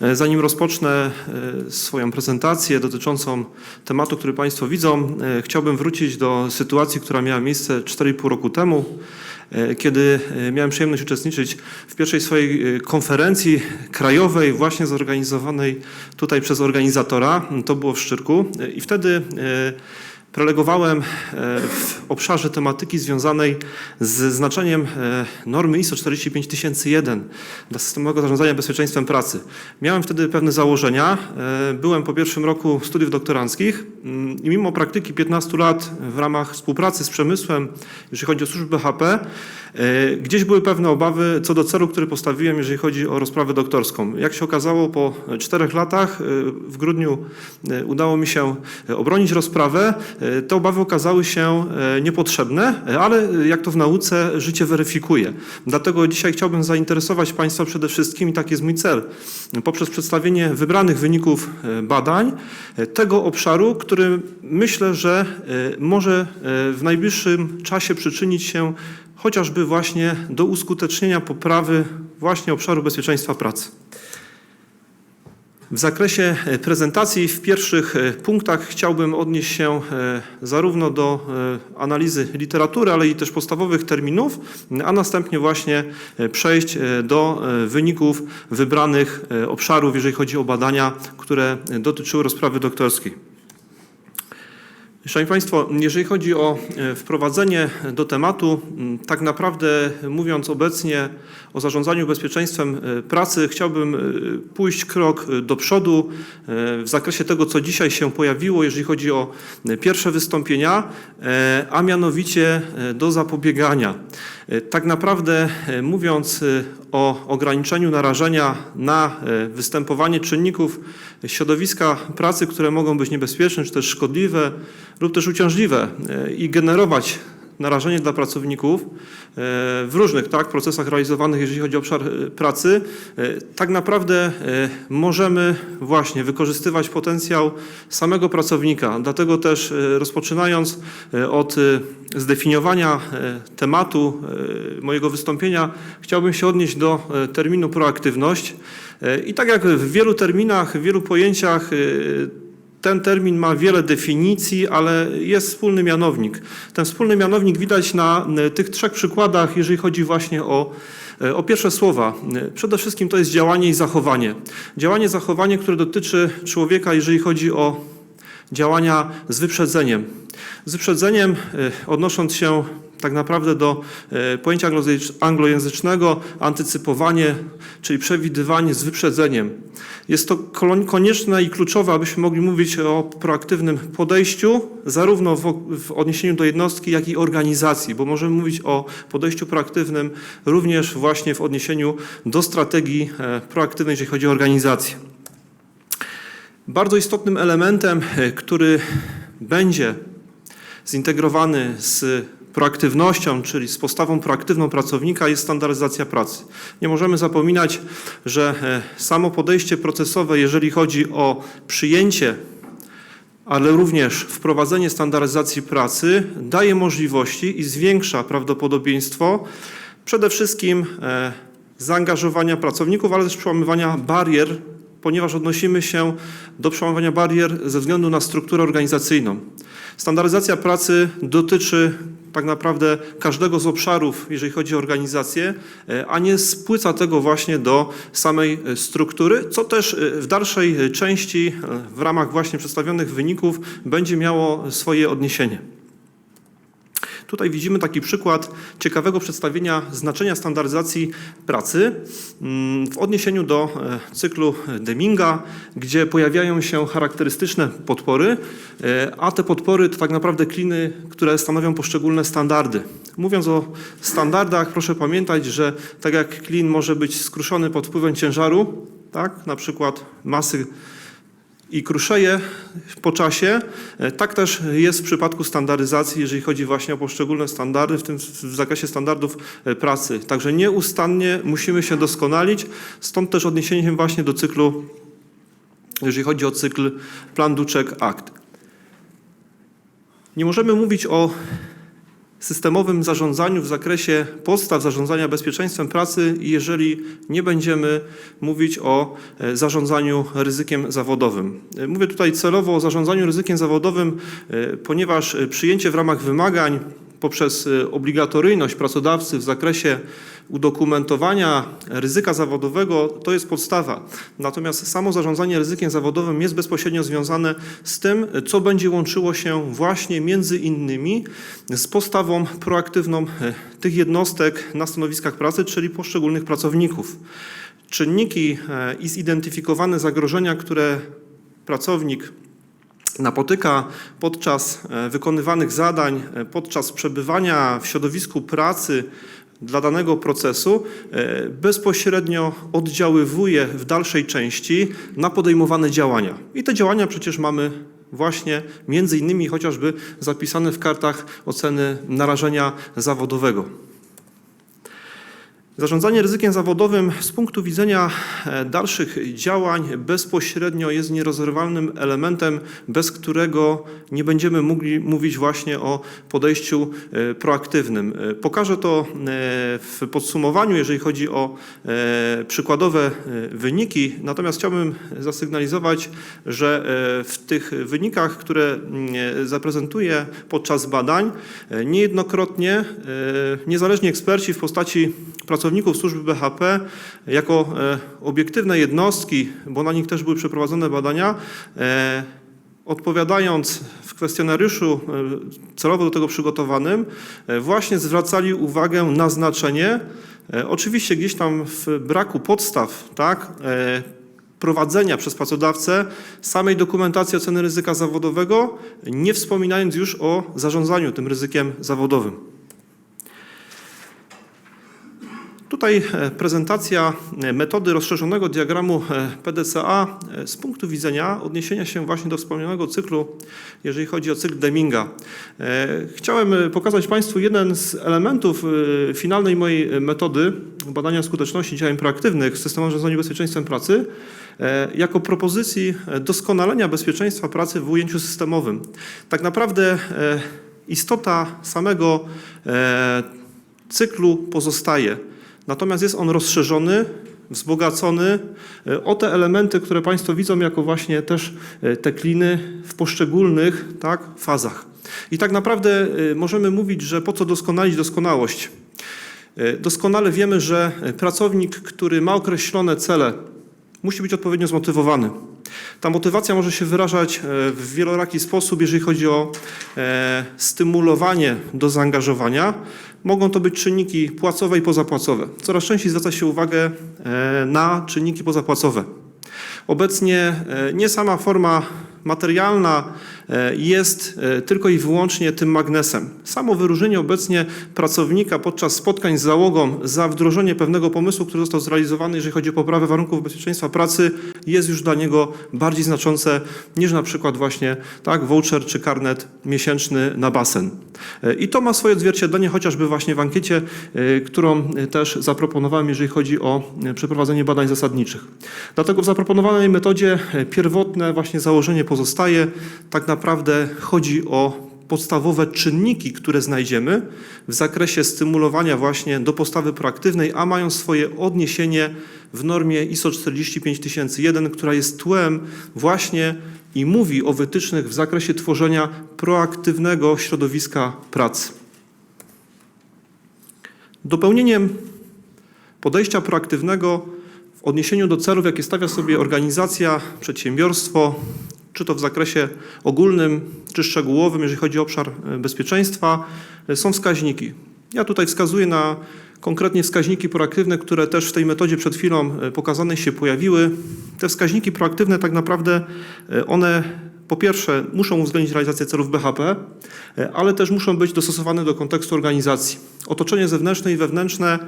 E, Zanim rozpocznę e, swoją prezentację dotyczącą tematu, który Państwo widzą, e, chciałbym wrócić do sytuacji, która miała miejsce 4,5 roku temu, kiedy miałem przyjemność uczestniczyć w pierwszej swojej konferencji krajowej, właśnie zorganizowanej tutaj przez organizatora. To było w Szczyrku. I wtedy Prelegowałem e, w obszarze tematyki związanej z znaczeniem e, normy ISO 45001 dla systemowego zarządzania bezpieczeństwem pracy. Miałem wtedy pewne założenia. E, Byłem po pierwszym roku studiów doktoranckich mm, i mimo praktyki 15 lat w ramach współpracy z przemysłem, jeżeli chodzi o służbę BHP, e, gdzieś były pewne obawy co do celu, który postawiłem, jeżeli chodzi o rozprawę doktorską. Jak się okazało, po czterech latach w grudniu udało mi się obronić rozprawę. E, Te obawy okazały się e, niepotrzebne, e, ale jak to w nauce, życie weryfikuje. Dlatego dzisiaj chciałbym zainteresować Państwa przede wszystkim, i tak jest mój cel, poprzez przedstawienie wybranych wyników badań tego obszaru, który myślę, że może w najbliższym czasie przyczynić się chociażby właśnie do uskutecznienia poprawy właśnie obszaru bezpieczeństwa pracy. W zakresie e, prezentacji w pierwszych e, punktach chciałbym odnieść się e, zarówno do analizy literatury, ale i też podstawowych terminów, a następnie właśnie przejść do wyników wybranych obszarów, jeżeli chodzi o badania, które dotyczyły rozprawy doktorskiej. Szanowni Państwo, jeżeli chodzi o e, wprowadzenie do tematu, tak naprawdę mówiąc obecnie o zarządzaniu bezpieczeństwem e, pracy, chciałbym e, pójść krok do przodu w zakresie tego, co dzisiaj się pojawiło, jeżeli chodzi o pierwsze wystąpienia, a mianowicie do zapobiegania. E, Tak naprawdę e, mówiąc e, o ograniczeniu narażenia na występowanie czynników środowiska pracy, które mogą być niebezpieczne, czy też szkodliwe lub też uciążliwe i generować narażenie dla pracowników e, w różnych tak, procesach realizowanych, jeżeli chodzi o obszar e, pracy, e, tak naprawdę możemy właśnie wykorzystywać potencjał samego pracownika. Dlatego też rozpoczynając od zdefiniowania tematu mojego wystąpienia, chciałbym się odnieść do terminu proaktywność. I tak jak w wielu terminach, w wielu pojęciach, ten termin ma wiele definicji, ale jest wspólny mianownik. Ten wspólny mianownik widać na e, tych trzech przykładach, jeżeli chodzi właśnie o, e, o pierwsze słowa. E, Przede wszystkim to jest działanie i zachowanie. Działanie, zachowanie, które dotyczy człowieka, jeżeli chodzi o działania z wyprzedzeniem. Z wyprzedzeniem, odnosząc się tak naprawdę do e, pojęcia anglojęzycz- anglojęzycznego, antycypowanie, czyli przewidywanie z wyprzedzeniem. Jest to konieczne i kluczowe, abyśmy mogli mówić o proaktywnym podejściu, zarówno w, w odniesieniu do jednostki, jak i organizacji, bo możemy mówić o podejściu proaktywnym również właśnie w odniesieniu do strategii e, proaktywnej, jeżeli chodzi o organizację. Bardzo istotnym elementem, e, który będzie zintegrowany z proaktywnością, czyli z postawą proaktywną pracownika jest standaryzacja pracy. Nie możemy zapominać, że e, samo podejście procesowe, jeżeli chodzi o przyjęcie, ale również wprowadzenie standaryzacji pracy daje możliwości i zwiększa prawdopodobieństwo przede wszystkim e, zaangażowania pracowników, ale też przełamywania barier, ponieważ odnosimy się do przełamywania barier ze względu na strukturę organizacyjną. Standaryzacja pracy dotyczy tak naprawdę każdego z obszarów, jeżeli chodzi o organizację, e, a nie spłyca tego właśnie do samej e, struktury, co też e, w dalszej części w ramach właśnie przedstawionych wyników będzie miało swoje odniesienie. Tutaj widzimy taki przykład ciekawego przedstawienia znaczenia standaryzacji pracy mm, w odniesieniu do e, cyklu Deminga, gdzie pojawiają się charakterystyczne podpory, e, a te podpory to tak naprawdę kliny, które stanowią poszczególne standardy. Mówiąc o standardach, proszę pamiętać, że tak jak klin może być skruszony pod wpływem ciężaru, tak, na przykład masy i kruszeje po czasie. E, Tak też jest w przypadku standaryzacji, jeżeli chodzi właśnie o poszczególne standardy, w tym w zakresie standardów e, pracy. Także nieustannie musimy się doskonalić, stąd też odniesienie się właśnie do cyklu, jeżeli chodzi o cykl Plan Duczek Act. Nie możemy mówić o systemowym zarządzaniu w zakresie podstaw zarządzania bezpieczeństwem pracy, jeżeli nie będziemy mówić o e, zarządzaniu ryzykiem zawodowym. E, Mówię tutaj celowo o zarządzaniu ryzykiem zawodowym, e, ponieważ przyjęcie w ramach wymagań poprzez e, obligatoryjność pracodawcy w zakresie udokumentowania ryzyka zawodowego to jest podstawa. Natomiast samo zarządzanie ryzykiem zawodowym jest bezpośrednio związane z tym, co będzie łączyło się właśnie między innymi z postawą proaktywną e, tych jednostek na stanowiskach pracy, czyli poszczególnych pracowników. Czynniki e, i zidentyfikowane zagrożenia, które pracownik napotyka podczas e, wykonywanych zadań, e, podczas przebywania w środowisku pracy dla danego procesu, e, bezpośrednio oddziaływuje w dalszej części na podejmowane działania. I te działania przecież mamy właśnie między innymi chociażby zapisane w kartach oceny narażenia zawodowego. Zarządzanie ryzykiem zawodowym z punktu widzenia e, dalszych działań bezpośrednio jest nierozerwalnym elementem, bez którego nie będziemy mogli mówić właśnie o podejściu e, proaktywnym. E, Pokażę to w podsumowaniu, jeżeli chodzi o przykładowe wyniki, natomiast chciałbym zasygnalizować, że w tych wynikach, które mm, zaprezentuję podczas badań, niejednokrotnie niezależni eksperci w postaci pracowników służby BHP jako e, obiektywne jednostki, bo na nich też były przeprowadzone badania, e, odpowiadając w kwestionariuszu e, celowo do tego przygotowanym, właśnie zwracali uwagę na znaczenie, oczywiście gdzieś tam w braku podstaw, tak, prowadzenia przez pracodawcę samej dokumentacji oceny ryzyka zawodowego, nie wspominając już o zarządzaniu tym ryzykiem zawodowym. Tutaj e, prezentacja e, metody rozszerzonego diagramu e, PDCA z punktu widzenia odniesienia się właśnie do wspomnianego cyklu, jeżeli chodzi o cykl Deminga. Chciałem pokazać Państwu jeden z elementów finalnej mojej metody badania skuteczności działań proaktywnych w systemowym zarządzaniu bezpieczeństwem pracy jako propozycji doskonalenia bezpieczeństwa pracy w ujęciu systemowym. Tak naprawdę istota samego cyklu pozostaje. Natomiast jest on rozszerzony, wzbogacony e, o te elementy, które Państwo widzą jako właśnie też e, te kliny w poszczególnych tak, fazach. I tak naprawdę e, możemy mówić, że po co doskonalić doskonałość? Doskonale wiemy, że pracownik, który ma określone cele, musi być odpowiednio zmotywowany. Ta motywacja może się wyrażać e, w wieloraki sposób, jeżeli chodzi o e, stymulowanie do zaangażowania. Mogą to być czynniki płacowe i pozapłacowe. Coraz częściej zwraca się uwagę e, na czynniki pozapłacowe. Obecnie nie sama forma materialna jest e, tylko i wyłącznie tym magnesem. Samo wyróżnienie obecnie pracownika podczas spotkań z załogą za wdrożenie pewnego pomysłu, który został zrealizowany, jeżeli chodzi o poprawę warunków bezpieczeństwa pracy, jest już dla niego bardziej znaczące niż na przykład właśnie tak, voucher czy karnet miesięczny na basen. E, I to ma swoje odzwierciedlenie chociażby właśnie w ankiecie, e, którą e, też zaproponowałem, jeżeli chodzi o e, przeprowadzenie badań zasadniczych. Dlatego w zaproponowanej metodzie e, pierwotne właśnie założenie pozostaje. Tak naprawdę chodzi o podstawowe czynniki, które znajdziemy w zakresie stymulowania właśnie do postawy proaktywnej, a mają swoje odniesienie w normie ISO 45001, która jest tłem właśnie i mówi o wytycznych w zakresie tworzenia proaktywnego środowiska pracy. Dopełnieniem podejścia proaktywnego w odniesieniu do celów, jakie stawia sobie organizacja, przedsiębiorstwo, czy to w zakresie ogólnym, czy szczegółowym, jeżeli chodzi o obszar e, bezpieczeństwa, e, są wskaźniki. Ja tutaj wskazuję na konkretnie wskaźniki proaktywne, które też w tej metodzie przed chwilą e, pokazanej się pojawiły. Te wskaźniki proaktywne tak naprawdę one po pierwsze muszą uwzględnić realizację celów BHP, ale też muszą być dostosowane do kontekstu organizacji. Otoczenie zewnętrzne i wewnętrzne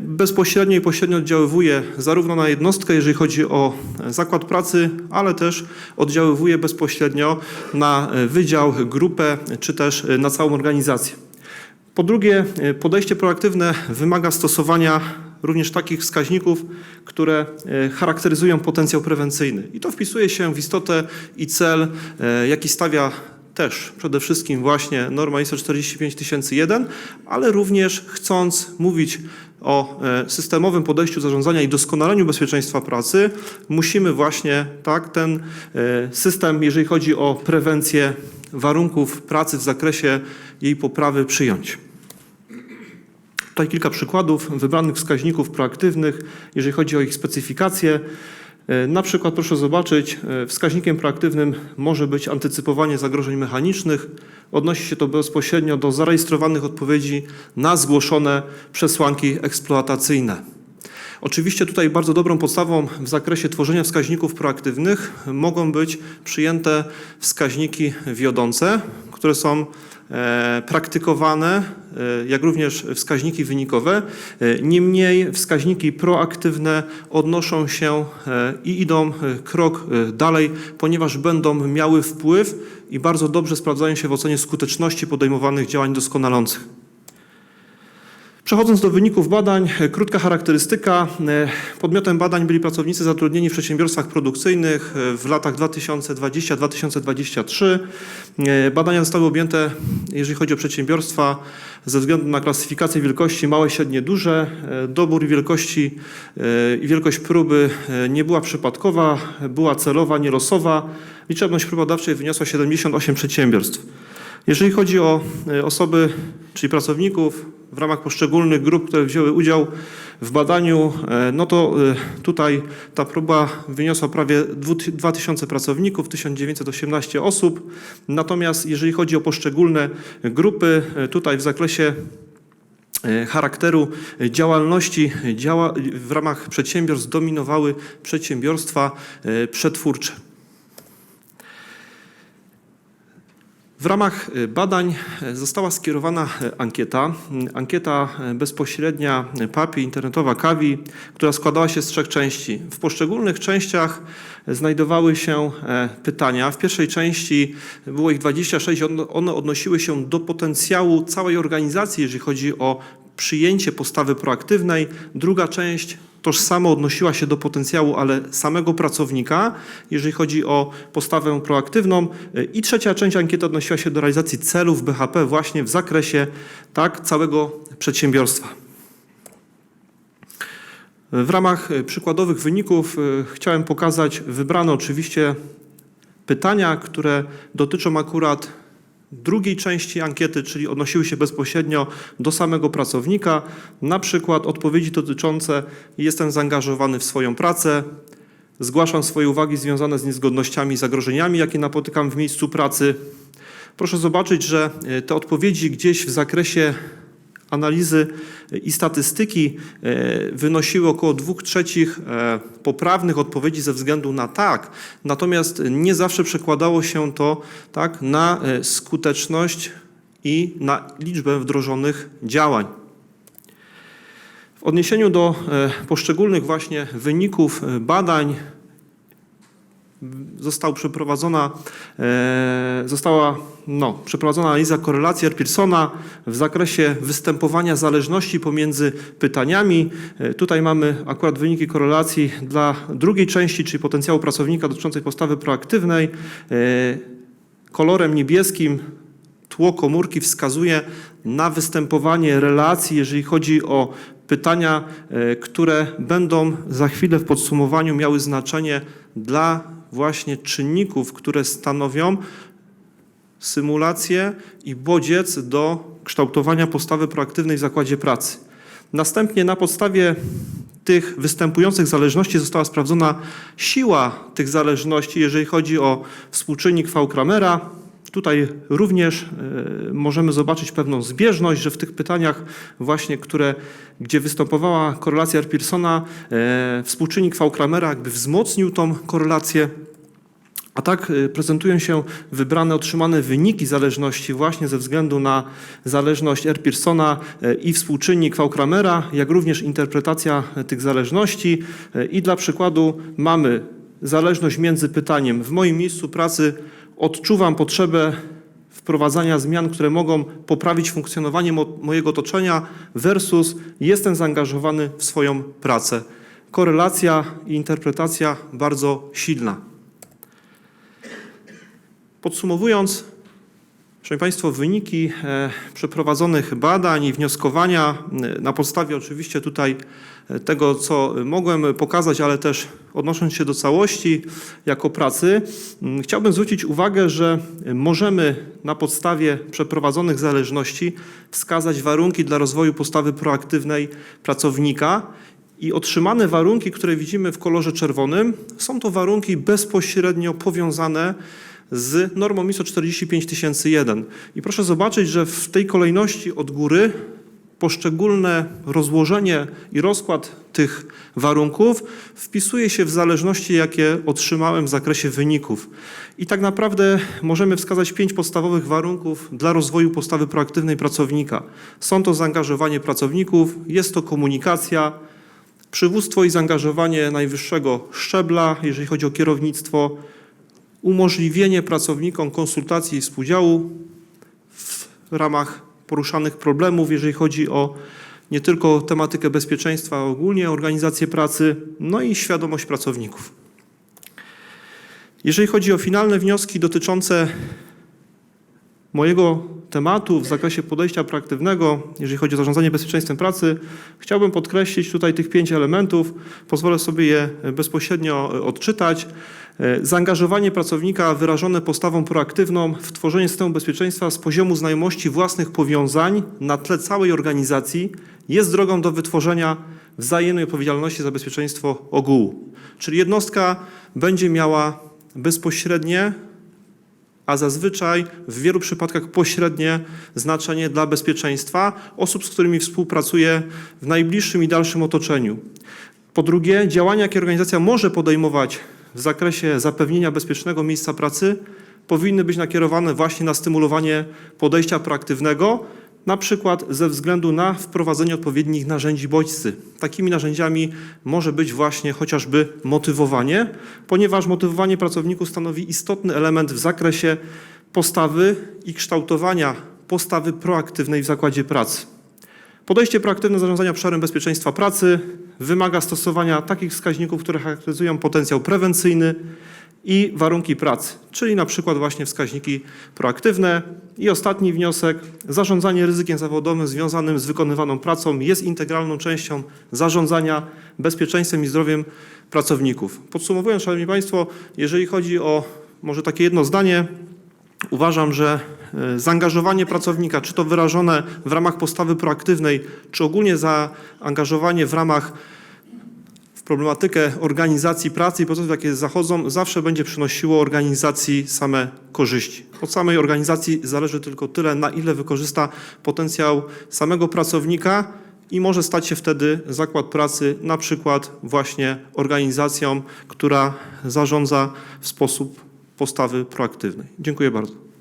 bezpośrednio i pośrednio oddziaływuje zarówno na jednostkę, jeżeli chodzi o e, zakład pracy, ale też oddziaływuje bezpośrednio na e, wydział, grupę czy też e, na całą organizację. Po drugie, e, podejście proaktywne wymaga stosowania również takich wskaźników, które e, charakteryzują potencjał prewencyjny. I to wpisuje się w istotę i cel, e, jaki stawia też przede wszystkim właśnie norma ISO 45001, ale również chcąc mówić o e, systemowym podejściu zarządzania i doskonaleniu bezpieczeństwa pracy, musimy właśnie tak, ten e, system, jeżeli chodzi o prewencję warunków pracy w zakresie jej poprawy, przyjąć. Tutaj kilka przykładów wybranych wskaźników proaktywnych, jeżeli chodzi o ich specyfikację. E, Na przykład proszę zobaczyć, e, wskaźnikiem proaktywnym może być antycypowanie zagrożeń mechanicznych. Odnosi się to bezpośrednio do zarejestrowanych odpowiedzi na zgłoszone przesłanki eksploatacyjne. Oczywiście tutaj bardzo dobrą podstawą w zakresie tworzenia wskaźników proaktywnych mogą być przyjęte wskaźniki wiodące, które są praktykowane, e, jak również wskaźniki wynikowe. E, Niemniej wskaźniki proaktywne odnoszą się e, i idą e, krok e, dalej, ponieważ będą miały wpływ i bardzo dobrze sprawdzają się w ocenie skuteczności podejmowanych działań doskonalących. Przechodząc do wyników badań, e, krótka charakterystyka. E, Podmiotem badań byli pracownicy zatrudnieni w przedsiębiorstwach produkcyjnych e, w latach 2020-2023. E, Badania zostały objęte, jeżeli chodzi o przedsiębiorstwa, ze względu na klasyfikację wielkości małe, średnie, duże. Dobór wielkości i wielkość próby nie była przypadkowa, była celowa, nielosowa. Liczebność prób badawczej wyniosła 78 przedsiębiorstw. Jeżeli chodzi o e, osoby, czyli pracowników w ramach poszczególnych grup, które wzięły udział w badaniu, e, no to e, tutaj ta próba wyniosła prawie 2000 pracowników, 1918 osób. Natomiast jeżeli chodzi o poszczególne grupy, tutaj w zakresie charakteru działalności działa, w ramach przedsiębiorstw dominowały przedsiębiorstwa przetwórcze. W ramach e, badań e, została skierowana e, ankieta. M, Ankieta bezpośrednia, papier, internetowa kawi, która składała się z trzech części. W poszczególnych częściach znajdowały się pytania. W pierwszej części było ich 26, one- one odnosiły się do potencjału całej organizacji, jeżeli chodzi o przyjęcie postawy proaktywnej. Druga część tożsamo odnosiła się do potencjału, ale samego pracownika, jeżeli chodzi o postawę proaktywną. I trzecia część ankiety odnosiła się do realizacji celów BHP właśnie w zakresie tak, całego przedsiębiorstwa. W ramach przykładowych wyników e, chciałem pokazać wybrane oczywiście pytania, które dotyczą akurat drugiej części ankiety, czyli odnosiły się bezpośrednio do samego pracownika. Na przykład odpowiedzi dotyczące jestem zaangażowany w swoją pracę, zgłaszam swoje uwagi związane z niezgodnościami i zagrożeniami, jakie napotykam w miejscu pracy. Proszę zobaczyć, że e, te odpowiedzi gdzieś w zakresie analizy i statystyki e, wynosiły około 2 trzecich e, poprawnych odpowiedzi ze względu na tak, natomiast nie zawsze przekładało się to tak, na e, skuteczność i na liczbę wdrożonych działań. W odniesieniu do poszczególnych właśnie wyników badań został przeprowadzona, e, została no, przeprowadzona analiza korelacji Pearsona w zakresie występowania zależności pomiędzy pytaniami. E, tutaj mamy akurat wyniki korelacji dla drugiej części, czyli potencjału pracownika dotyczącej postawy proaktywnej. E, kolorem niebieskim tło komórki wskazuje na występowanie relacji, jeżeli chodzi o pytania, które będą za chwilę w podsumowaniu miały znaczenie dla właśnie czynników, które stanowią symulację i bodziec do kształtowania postawy proaktywnej w zakładzie pracy. Następnie na podstawie tych występujących zależności została sprawdzona siła tych zależności, jeżeli chodzi o współczynnik V. Tutaj również e, możemy zobaczyć pewną zbieżność, że w tych pytaniach właśnie, które, gdzie występowała korelacja Pearsona, e, współczynnik V. Kramera jakby wzmocnił tą korelację. A tak y, prezentują się wybrane, otrzymane wyniki zależności właśnie ze względu na zależność R. Pearsona i współczynnik. Kramera, jak również interpretacja tych zależności. I dla przykładu mamy zależność między pytaniem w moim miejscu pracy odczuwam potrzebę wprowadzania zmian, które mogą poprawić funkcjonowanie mo mojego otoczenia versus jestem zaangażowany w swoją pracę. Korelacja i interpretacja bardzo silna. Podsumowując, Szanowni Państwo, wyniki e, przeprowadzonych badań i wnioskowania e, na podstawie oczywiście tutaj e, tego, co mogłem pokazać, ale też odnosząc się do całości jako pracy, chciałbym zwrócić uwagę, że możemy na podstawie przeprowadzonych zależności wskazać warunki dla rozwoju postawy proaktywnej pracownika i otrzymane warunki, które widzimy w kolorze czerwonym, są to warunki bezpośrednio powiązane z normą ISO 45001. I proszę zobaczyć, że w tej kolejności od góry poszczególne rozłożenie i rozkład tych warunków wpisuje się w zależności, jakie otrzymałem w zakresie wyników. I tak naprawdę możemy wskazać pięć podstawowych warunków dla rozwoju postawy proaktywnej pracownika. Są to zaangażowanie pracowników, jest to komunikacja, przywództwo i zaangażowanie najwyższego szczebla, jeżeli chodzi o kierownictwo, umożliwienie pracownikom konsultacji i współdziału w ramach poruszanych problemów, jeżeli chodzi o nie tylko tematykę bezpieczeństwa, a ogólnie organizację pracy, no i świadomość pracowników. Jeżeli chodzi o finalne wnioski dotyczące mojego tematu w zakresie podejścia proaktywnego, jeżeli chodzi o zarządzanie bezpieczeństwem pracy, chciałbym podkreślić tutaj tych pięć elementów. Pozwolę sobie je bezpośrednio odczytać. E, Zaangażowanie pracownika wyrażone postawą proaktywną w tworzenie systemu bezpieczeństwa z poziomu znajomości własnych powiązań na tle całej organizacji jest drogą do wytworzenia wzajemnej odpowiedzialności za bezpieczeństwo ogółu. Czyli jednostka będzie miała bezpośrednie a zazwyczaj w wielu przypadkach pośrednie znaczenie dla bezpieczeństwa osób, z którymi współpracuje w najbliższym i dalszym otoczeniu. Po drugie, działania, jakie organizacja może podejmować w zakresie zapewnienia bezpiecznego miejsca pracy, powinny być nakierowane właśnie na stymulowanie podejścia proaktywnego, na przykład ze względu na wprowadzenie odpowiednich narzędzi bodźcy. Takimi narzędziami może być właśnie chociażby motywowanie, ponieważ motywowanie pracowników stanowi istotny element w zakresie postawy i kształtowania postawy proaktywnej w zakładzie pracy. Podejście proaktywne zarządzania obszarem bezpieczeństwa pracy wymaga stosowania takich wskaźników, które charakteryzują potencjał prewencyjny i warunki pracy, czyli na przykład właśnie wskaźniki proaktywne. I ostatni wniosek, zarządzanie ryzykiem zawodowym związanym z wykonywaną pracą jest integralną częścią zarządzania bezpieczeństwem i zdrowiem pracowników. Podsumowując, Szanowni Państwo, jeżeli chodzi o może takie jedno zdanie, Uważam, że e, zaangażowanie pracownika, czy to wyrażone w ramach postawy proaktywnej, czy ogólnie zaangażowanie w ramach problematykę organizacji pracy i procesów, jakie zachodzą, zawsze będzie przynosiło organizacji same korzyści. Od samej organizacji zależy tylko tyle, na ile wykorzysta potencjał samego pracownika i może stać się wtedy zakład pracy na przykład właśnie organizacją, która zarządza w sposób postawy proaktywnej. Dziękuję bardzo.